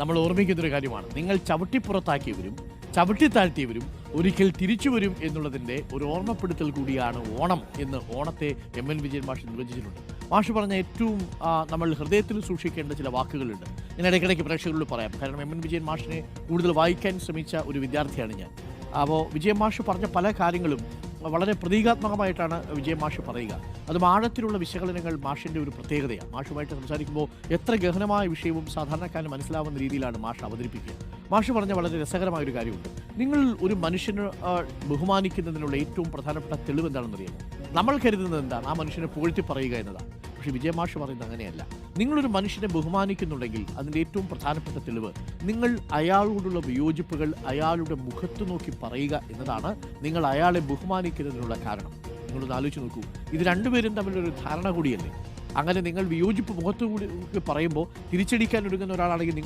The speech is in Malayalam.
നമ്മൾ ഓർമ്മിക്കുന്നൊരു കാര്യമാണ്. നിങ്ങൾ ചവിട്ടിപ്പുറത്താക്കിയവരും ചവിട്ടി താഴ്ത്തിയവരും ഒരിക്കൽ തിരിച്ചു വരും എന്നുള്ളതിന്റെ ഒരു ഓർമ്മപ്പെടുത്തൽ കൂടിയാണ് ഓണം എന്ന് ഓണത്തെ എം എൻ വിജയൻ മാഷ് നിർവചിച്ചിട്ടുണ്ട്. മാഷ് പറഞ്ഞ ഏറ്റവും നമ്മൾ ഹൃദയത്തിൽ സൂക്ഷിക്കേണ്ട ചില വാക്കുകളുണ്ട്. ഞാൻ ഇടയ്ക്കിടയ്ക്ക് പ്രേക്ഷകരോട് പറയാം. കാരണം എം എൻ വിജയൻ മാഷിനെ കൂടുതൽ വായിക്കാൻ ശ്രമിച്ച ഒരു വിദ്യാർത്ഥിയാണ് ഞാൻ. അപ്പോൾ വിജയൻ മാഷ് പറഞ്ഞ പല കാര്യങ്ങളും വളരെ പ്രതീകാത്മകമായിട്ടാണ് വിജയ മാഷ് പറയുക. അതും ആഴത്തിലുള്ള വിശകലനങ്ങൾ മാഷിന്റെ ഒരു പ്രത്യേകതയാണ്. മാഷുമായിട്ട് സംസാരിക്കുമ്പോൾ എത്ര ഗഹനമായ വിഷയവും സാധാരണക്കാരന് മനസ്സിലാവുന്ന രീതിയിലാണ് മാഷ് അവതരിപ്പിക്കുക. മാഷ് പറഞ്ഞ വളരെ രസകരമായ ഒരു കാര്യമുണ്ട്. നിങ്ങൾ ഒരു മനുഷ്യനെ ബഹുമാനിക്കുന്നതിനുള്ള ഏറ്റവും പ്രധാനപ്പെട്ട തെളിവ് എന്താണെന്ന് അറിയാമോ നമ്മൾ കരുതുന്നത് എന്താണ്? ആ മനുഷ്യനെ പുകഴ്ത്തി പറയുക എന്നതാണ്. പക്ഷേ വിജയ മാഷ് പറയുന്നത് അങ്ങനെയല്ല. നിങ്ങളൊരു മനുഷ്യനെ ബഹുമാനിക്കുന്നുണ്ടെങ്കിൽ അതിന്റെ ഏറ്റവും പ്രധാനപ്പെട്ട തെളിവ് നിങ്ങൾ അയാളോടുള്ള വിയോജിപ്പുകൾ അയാളുടെ മുഖത്ത് നോക്കി പറയുക എന്നതാണ് നിങ്ങൾ അയാളെ ബഹുമാനിക്കുന്നതിനുള്ള കാരണം. നിങ്ങളൊന്ന് ആലോചിച്ച് നോക്കൂ. ഇത് രണ്ടുപേരും തമ്മിലൊരു ധാരണ കൂടിയല്ലേ? അങ്ങനെ നിങ്ങൾ വിയോജിപ്പ് മുഖത്തുകൂടി പറയുമ്പോൾ തിരിച്ചടിക്കാൻ ഒരുങ്ങുന്ന ഒരാളാണെങ്കിൽ നിങ്ങൾ